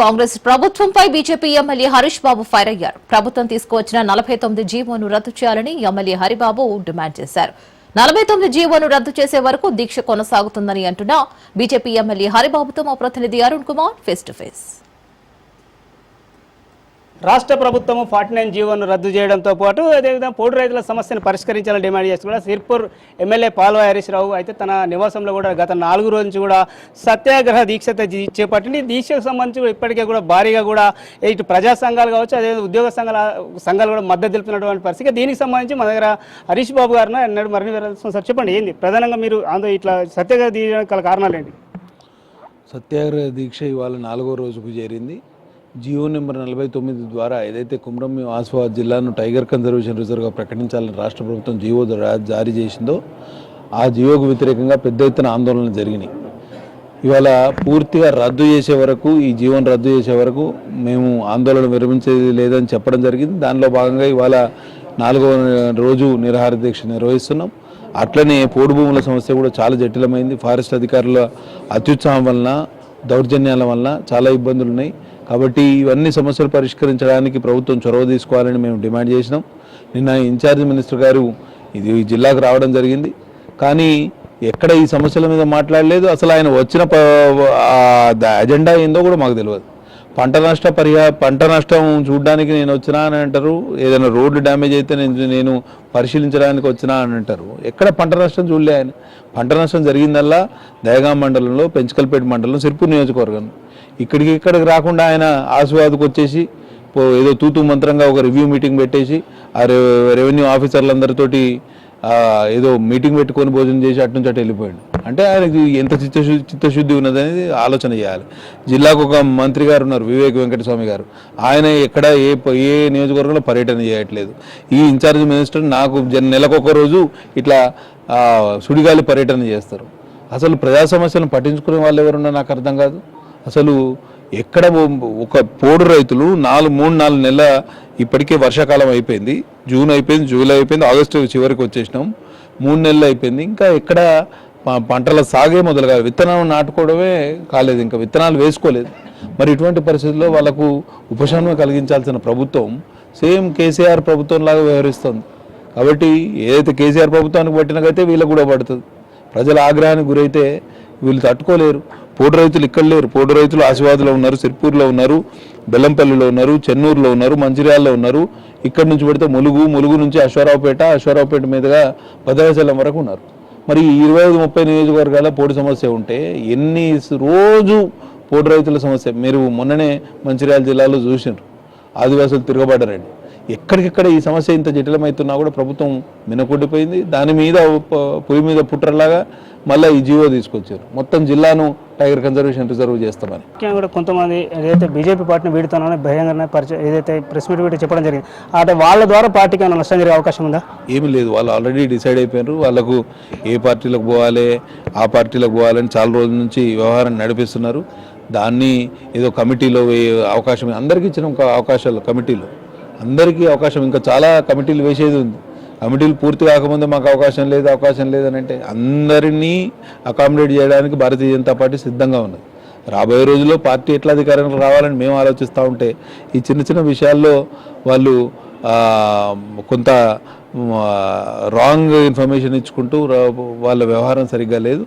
కాంగ్రెస్ ప్రభుత్వంపై BJP MLA Harish Babu fire అయ్యారు. ప్రభుత్వం తీసుకువచ్చిన నలభై తొమ్మిది జీవోను రద్దు చేయాలని ఎమ్మెల్యే హరిబాబు డిమాండ్ చేశారు. నలభై తొమ్మిది జీవోను రద్దు చేసే వరకు దీక్ష కొనసాగుతుందని అంటున్న బీజేపీ ఎమ్మెల్యే హరిబాబుతో మా ప్రతినిధి Arun Kumar face to face రాష్ట్ర ప్రభుత్వం ఫార్టీ నైన్ జీవోను రద్దు చేయడంతో పాటు అదేవిధంగా పోటు రైతుల సమస్యను పరిష్కరించాలని డిమాండ్ చేస్తూ కూడా సిర్పూర్ ఎమ్మెల్యే పాల్వ హరీశ్రావు అయితే తన నివాసంలో కూడా గత నాలుగు రోజు నుంచి కూడా సత్యాగ్రహ దీక్ష చేపట్టింది. దీక్షకు సంబంధించి ఇప్పటికే కూడా భారీగా కూడా ఇటు ప్రజా సంఘాలు కావచ్చు అదేవిధంగా ఉద్యోగ సంఘాల సంఘాలు కూడా మద్దతు తెలుపుతున్నటువంటి పరిస్థితి. దీనికి సంబంధించి మన దగ్గర హరీష్ బాబు గారిని అన్నాడు మరిన్ని వివరాలు సార్. చెప్పండి ఏంది? ప్రధానంగా మీరు ఆంధ్ర ఇట్లా సత్యాగ్రహ తీయడానికి గల కారణాలు ఏంటి? సత్యాగ్రహ దీక్ష ఇవాళ నాలుగో రోజుకు చేరింది. జియో నెంబర్ నలభై తొమ్మిది ద్వారా ఏదైతే కుమ్రంభీం ఆసిఫాబాద్ జిల్లాను టైగర్ కన్జర్వేషన్ రిజర్వ్గా ప్రకటించాలని రాష్ట్ర ప్రభుత్వం జియో జారీ చేసిందో ఆ జియోకు వ్యతిరేకంగా పెద్ద ఎత్తున ఆందోళనలు జరిగినాయి. ఇవాళ పూర్తిగా రద్దు చేసే వరకు ఈ జీవోను రద్దు చేసే వరకు మేము ఆందోళన విరమించేది లేదని చెప్పడం జరిగింది. దానిలో భాగంగా ఇవాళ నాలుగవ రోజు నిరాహార దీక్ష నిర్వహిస్తున్నాం. అట్లనే పోడు భూముల సమస్య కూడా చాలా జటిలమైంది. ఫారెస్ట్ అధికారుల అత్యుత్సాహం వలన దౌర్జన్యాల వలన చాలా ఇబ్బందులు ఉన్నాయి కాబట్టి ఇవన్నీ సమస్యలు పరిష్కరించడానికి ప్రభుత్వం చొరవ తీసుకోవాలని మేము డిమాండ్ చేసినాం. నిన్న ఇన్ఛార్జ్ మినిస్టర్ గారు ఇది ఈ జిల్లాకు రావడం జరిగింది. కానీ ఎక్కడ ఈ సమస్యల మీద మాట్లాడలేదు. అసలు ఆయన వచ్చిన ప- ద- అజెండా ఏందో కూడా మాకు తెలియదు పంట నష్ట పరిహా పంట నష్టం చూడడానికి నేను వచ్చినా అని అంటారు. ఏదైనా రోడ్డు డ్యామేజ్ అయితే నేను నేను పరిశీలించడానికి వచ్చినా అని అంటారు. ఎక్కడ పంట నష్టం చూడలే ఆయన. పంట నష్టం జరిగిందల్లా దయగా మండలంలో పెంచకల్పేట మండలం సిర్పూర్ నియోజకవర్గం ఇక్కడికి ఇక్కడికి రాకుండా ఆయన ఆశీర్వాదకు వచ్చేసి పో- ఏదో తూతూ మంత్రంగా ఒక రివ్యూ మీటింగ్ పెట్టేసి ఆ రెవెన్యూ ఆఫీసర్లందరితోటి ఏదో మీటింగ్ పెట్టుకొని భోజనం చేసి అటు నుంచి అటు వెళ్ళిపోయాడు. అంటే ఆయనకి ఎంత చిత్తశుద్ధి చిత్తశుద్ధి ఉన్నదనేది ఆలోచన చేయాలి. జిల్లాకు ఒక మంత్రి గారు ఉన్నారు వివేక్ వెంకటస్వామి గారు. ఆయన ఎక్కడ ఏ ఏ నియోజకవర్గంలో పర్యటన చేయట్లేదు. ఈ ఇన్ఛార్జ్ మినిస్టర్ నాకు జన్ నెలకొక రోజు ఇట్లా సుడిగాలి పర్యటన చేస్తారు. అసలు ప్రజా సమస్యలను పట్టించుకునే వాళ్ళు ఎవరున్నా నాకు అర్థం కాదు. అసలు ఎక్కడ ఒక పోడు రైతులు నాలుగు మూడు నాలుగు నెలల ఇప్పటికే వర్షాకాలం అయిపోయింది. జూన్ అయిపోయింది జూలై అయిపోయింది ఆగస్టు చివరికి వచ్చేసినాం. మూడు నెలలు అయిపోయింది. ఇంకా ఎక్కడ పంటల సాగే మొదలు కాదు విత్తనం నాటుకోవడమే కాలేదు ఇంకా విత్తనాలు వేసుకోలేదు. మరి ఇటువంటి పరిస్థితుల్లో వాళ్ళకు ఉపశమనం కలిగించాల్సిన ప్రభుత్వం సేమ్ కేసీఆర్ ప్రభుత్వం లాగా వ్యవహరిస్తుంది. కాబట్టి ఏదైతే కేసీఆర్ ప్రభుత్వానికి పట్టినకైతే వీళ్ళకు కూడా పడుతుంది. ప్రజల ఆగ్రహానికి గురైతే వీళ్ళు తట్టుకోలేరు. పోటు రైతులు ఇక్కడ లేరు. పోడు రైతులు ఆశీర్వాద్లో ఉన్నారు సిర్పూర్లో ఉన్నారు బెల్లంపల్లిలో ఉన్నారు చెన్నూరులో ఉన్నారు మంచిర్యాలలో ఉన్నారు. ఇక్కడి నుంచి పెడితే ములుగు ములుగు నుంచి అశ్వారావుపేట అశ్వారావుపేట మీదుగా భద్రాచలం వరకు ఉన్నారు. మరి ఈ ఇరవై ఐదు ముప్పై నియోజకవర్గాల పోటీ సమస్య ఉంటే ఎన్ని రోజు పోటీ రైతుల సమస్య? మీరు మొన్ననే మంచిర్యాల జిల్లాలో చూసినారు ఆదివాసులు తిరగబడ్డారండి. ఎక్కడికెక్కడ ఈ సమస్య ఇంత జటిలమవుతున్నా కూడా ప్రభుత్వం మినకొట్టిపోయింది దాని మీద పొయ్యి మీద పుట్రలాగా మళ్ళీ ఈ జీవో తీసుకొచ్చారు. మొత్తం జిల్లాను టైగర్ కన్జర్వేషన్ రిజర్వ్ చేస్తామని. ముఖ్యంగా కూడా కొంతమంది ఏదైతే బీజేపీ పార్టీని వీడుతున్నానో భయంగా పరిచయం ఏదైతే ప్రెస్ మీట్ పెట్టి చెప్పడం జరిగింది అంటే వాళ్ళ ద్వారా పార్టీకి ఏమైనా నష్టం జరిగే అవకాశం ఉందా? ఏమీ లేదు. వాళ్ళు ఆల్రెడీ డిసైడ్ అయిపోయారు వాళ్ళకు ఏ పార్టీలకు పోవాలి ఆ పార్టీలకు పోవాలని చాలా రోజుల నుంచి వ్యవహారం నడిపిస్తున్నారు. దాన్ని ఏదో కమిటీలో అవకాశం అందరికీ ఇచ్చిన ఒక అవకాశాలు కమిటీలో. అందరికీ అవకాశం. ఇంకా చాలా కమిటీలు వేసేది ఉంది. కమిటీలు పూర్తి కాకముందే మాకు అవకాశం లేదు అవకాశం లేదని అంటే అందరినీ అకామిడేట్ చేయడానికి భారతీయ జనతా పార్టీ సిద్ధంగా ఉన్నది. రాబోయే రోజుల్లో పార్టీ ఎట్లా అధికారంలో రావాలని మేము ఆలోచిస్తూ ఉంటే ఈ చిన్న చిన్న విషయాల్లో వాళ్ళు కొంత రాంగ్ ఇన్ఫర్మేషన్ ఇచ్చుకుంటూ వాళ్ళ వ్యవహారం సరిగ్గా లేదు.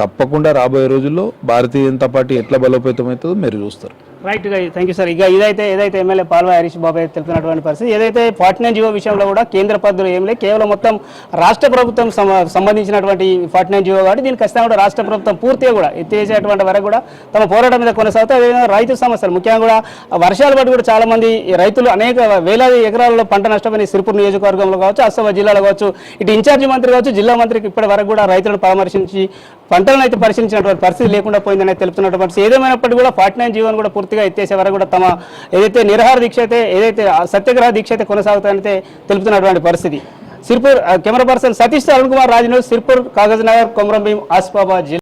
తప్పకుండా రాబోయే రోజుల్లో భారతీయ జనతా పార్టీ ఎట్లా బలోపేతం అవుతుందో మీరు చూస్తారు. రైట్ థ్యాంక్ యూ సార్ ఇక ఇదైతే ఏదైతే ఎమ్మెల్యే పాల్వ హరీష్ బాబు తెలిపినటువంటి పరిస్థితి ఏదైతే ఫార్టీ నైన్ జీవో విషయంలో కూడా కేంద్ర పద్ధతులు ఏం లేదు. కేవలం మొత్తం రాష్ట్ర ప్రభుత్వం సంబంధించినటువంటి ఫార్టీ నైన్ జీవో కాబట్టి దీనికి ఖచ్చితంగా కూడా రాష్ట్ర ప్రభుత్వం పూర్తిగా కూడా ఎత్తేసేటువంటి వరకు కూడా తమ పోరాటం మీద కొనసాగుతూ. అదేవిధంగా రైతు సమస్యలు ముఖ్యంగా కూడా వర్షాలు బట్టి కూడా చాలా మంది రైతులు అనేక వేలాది ఎకరాలలో పంట నష్టమైన సిరిపూర్ నియోజకవర్గంలో కావచ్చు అసభ జిల్లాలో కావచ్చు ఇటు ఇన్ఛార్జి మంత్రి కావచ్చు జిల్లా మంత్రికి ఇప్పటి వరకు కూడా రైతులను పరామర్శించి పంటలను అయితే పరిశీలించినటువంటి పరిస్థితి లేకుండా పోయిందని తెలుపుతున్నటువంటి ఏదేమైనప్పటికీ కూడా ఫార్టీ నైన్ జీవోని కూడా పూర్తిగా ఎత్తేసే వరకు కూడా తమ ఏదైతే నిరహార దీక్ష అయితే ఏదైతే సత్యగ్రహ సత్యాగ్రహ దీక్ష అయితే కొనసాగుతాయని తెలుపుతున్నటువంటి పరిస్థితి. సిర్పూర్ కెమెరా పర్సన్ సతీష్ అరుణ్ కుమార్ రాజు సిర్పూర్ కాగజ్ నగర్ కొమరం భీం ఆసిఫాబాద్ జిల్లా.